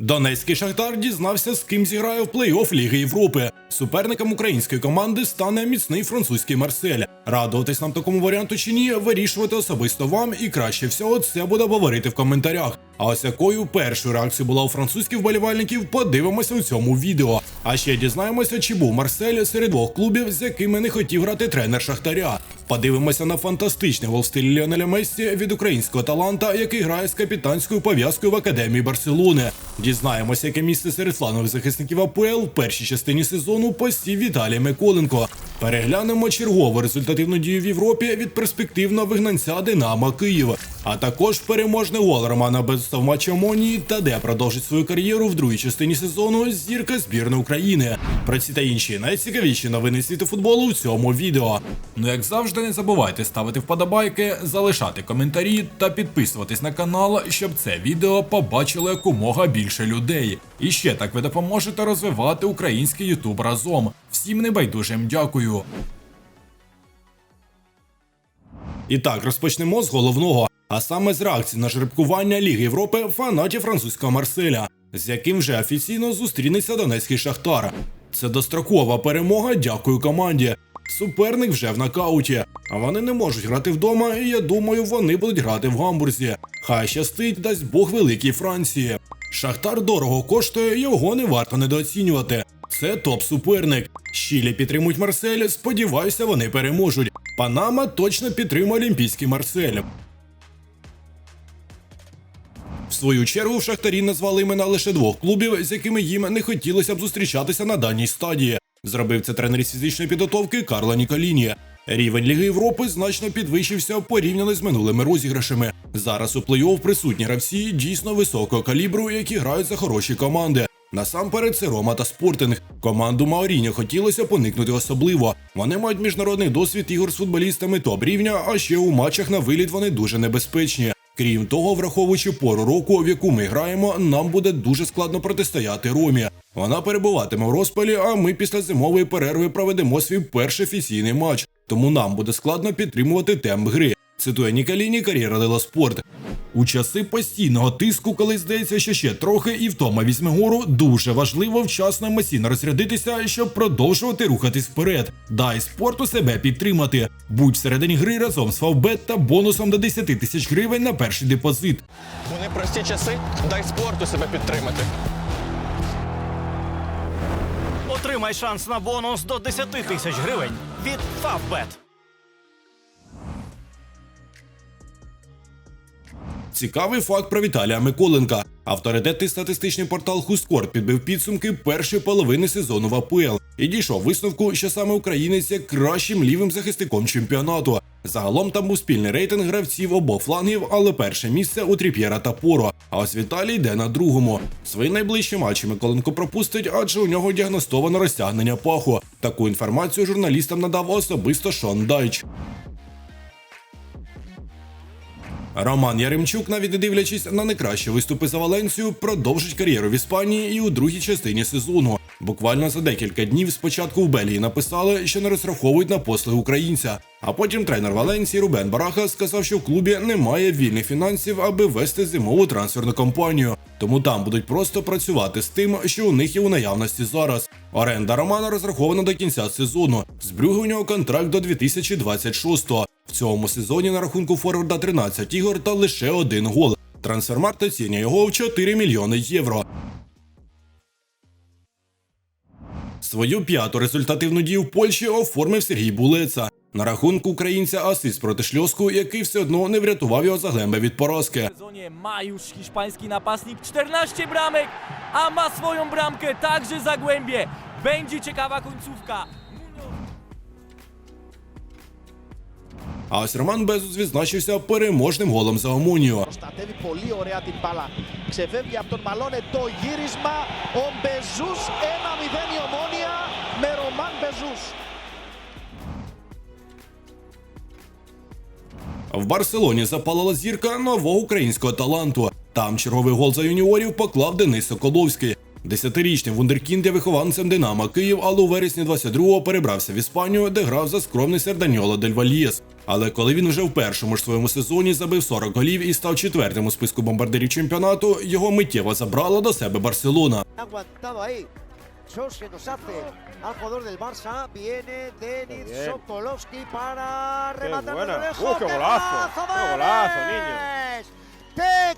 Донецький Шахтар дізнався, з ким зіграє в плей-офф Ліги Європи. Суперником української команди стане міцний французький Марсель. Радуватись нам такому варіанту чи ні, вирішувати особисто вам, і краще всього це буде говорити в коментарях. А ось якою першою реакцією була у французьких вболівальників, подивимося у цьому відео. А ще дізнаємося, чи був Марсель серед двох клубів, з якими не хотів грати тренер Шахтаря. Подивимося на фантастичний гол в стилі Ліонеля Мессі від українського таланта, який грає з капітанською пов'язкою в академії Барселони. Дізнаємося, яке місце серед фланових захисників АПЛ в першій частині сезону посів Віталій Миколенко. Переглянемо чергову результативну дію в Європі від перспективного вигнанця Динамо Київ. А також переможний гол Романа Безуста в матчі Омонії та де продовжить свою кар'єру в другій частині сезону зірка збірної України. Про ці та інші найцікавіші новини світу футболу у цьому відео. Ну як завжди, не забувайте ставити вподобайки, залишати коментарі та підписуватись на канал, щоб це відео побачило якомога більше людей. І ще так ви допоможете розвивати український Ютуб разом. Всім небайдужим дякую. І так, розпочнемо з головного, а саме з реакції на жеребкування Ліги Європи фанатів французького Марселя, з яким вже офіційно зустрінеться Донецький Шахтар. Це дострокова перемога, дякую команді. Суперник вже в нокауті, а вони не можуть грати вдома, і я думаю, вони будуть грати в гамбурзі. Хай щастить, дасть Бог великій Франції. Шахтар дорого коштує, його не варто недооцінювати. Це топ-суперник. Щілі підтримують Марсель. Сподіваюся, вони переможуть. Панама точно підтримує Олімпійський Марсель. В свою чергу в Шахтарі назвали імена лише двох клубів, з якими їм не хотілося б зустрічатися на даній стадії. Зробив це тренер із фізичної підготовки Карла Ніколіні. Рівень Ліги Європи значно підвищився порівняно з минулими розіграшами. Зараз у плей-офф присутні гравці дійсно високого калібру, які грають за хороші команди. Насамперед це Рома та Спортинг. Команду Маоріньо хотілося поникнути особливо. Вони мають міжнародний досвід ігор з футболістами топ рівня, а ще у матчах на виліт вони дуже небезпечні. Крім того, враховуючи пору року, в яку ми граємо, нам буде дуже складно протистояти Ромі. Вона перебуватиме в розпалі, а ми після зимової перерви проведемо свій перший офіційний матч. Тому нам буде складно підтримувати темп гри. Цитує Нікаліні кар'єра Дела Спорт. У часи постійного тиску, коли здається, що ще трохи і втома візьме гору, дуже важливо вчасно емоційно розрядитися, щоб продовжувати рухатись вперед. Дай спорту себе підтримати. Будь всередині гри разом з Фавбет та бонусом до 10 тисяч гривень на перший депозит. У непрості часи дай спорту себе підтримати. Отримай шанс на бонус до 10 тисяч гривень від Favbet. Цікавий факт про Віталія Миколенка. Авторитетний статистичний портал Хускорт підбив підсумки першої половини сезону в АПЛ і дійшов висновку, що саме українець є кращим лівим захисником чемпіонату. Загалом там був спільний рейтинг гравців обох флангів, але перше місце у Тріп'єра та Поро. А ось Віталій йде на другому. Свої найближчі матчі Миколенко пропустить, адже у нього діагностовано розтягнення паху. Таку інформацію журналістам надав особисто Шон Дайч. Роман Яремчук, навіть не дивлячись на найкращі виступи за Валенсію, продовжить кар'єру в Іспанії і у другій частині сезону. Буквально за декілька днів спочатку в Белії написали, що не розраховують на послуги українця. А потім тренер Валенсії Рубен Бараха сказав, що в клубі немає вільних фінансів, аби вести зимову трансферну кампанію. Тому там будуть просто працювати з тим, що у них є у наявності зараз. Оренда Романа розрахована до кінця сезону. З у нього контракт до 2026-го. В цьому сезоні на рахунку форварда 13 ігор та лише один гол. Трансфермарт оцінює його в 4 мільйони євро. Свою п'яту результативну дію в Польщі оформив Сергій Булеца. На рахунку українця асист проти шльоску, який все одно не врятував його заглембе від поразки. Ma już hiszpański napastnik 14 bramek, a ma swoją bramkę także Zagłębie. Będzie ciekawa końcówka. А ось Роман Безус відзначився переможним голом за Омонію. Προστατεύει πολύ ωραία την μπάλα. Ξεφεύγει από τον Μαλώνε το γύρισμα. Ο Μπεζούς 1-0 η ομόνια με Ρωμάν Μπεζούς. В Барселоні запалила зірка нового українського таланту. Там черговий гол за юніорів поклав Денис Соколовський. Десятирічний вундеркінд є вихованцем Динамо Київ, але у вересні 22-го перебрався в Іспанію, де грав за скромний Серданьоло Дель Вальєс. Але коли він вже в першому ж своєму сезоні забив 40 голів і став четвертим у списку бомбардирів чемпіонату, його миттєво забрала до себе Барселона. Que nos hace al jugador del Barça. Viene Denis Sokolovski para Qué rematar buena. lejos. Qué golazo. Qué golazo, niño. ¡Tic-tac!